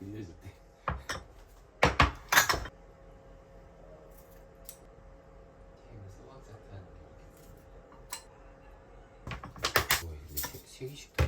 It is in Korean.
늘려줬대. 소박 세트 하는 게 뭐, 이게 세, 세 개씩 다